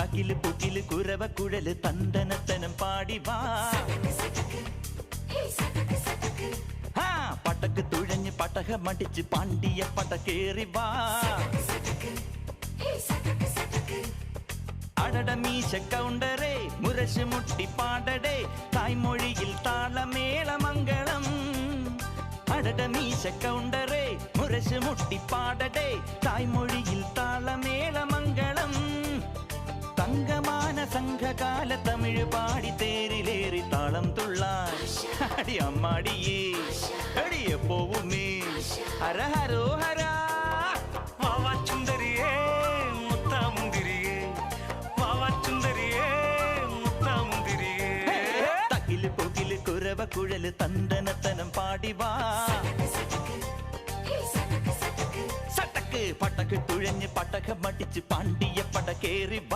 தகிலு புகிலு குறவ குழலு தந்தனத்தனம் பாடி வா. பட்டக்கு துழஞ்சு பட்டக மடிச்சு பாண்டிய பட்டக்கேறி வா. அடட மீச கவுண்டரே முரசு முட்டி பாடடே தாய்மொழியில் தாள மேல மங்களம். அடட மீச கவுண்டரே முரசு முட்டி பாடடே തങ്കമാന സംഘകാല തമിഴ് പാടി തേരിലേറി താളം തുള്ളാൻ. അടി അമ്മാടിയേ അടിയെ പോവുമേ ഹര ഹരോ ഹരാ. കുഴൽ തന്തനത്തനം പാടി വാ. സട്ടക്ക് പട്ടക്ക് തുഴഞ്ഞ് പട്ടക മടിച്ച് പാണ്ടിയ പട കേറി വാ.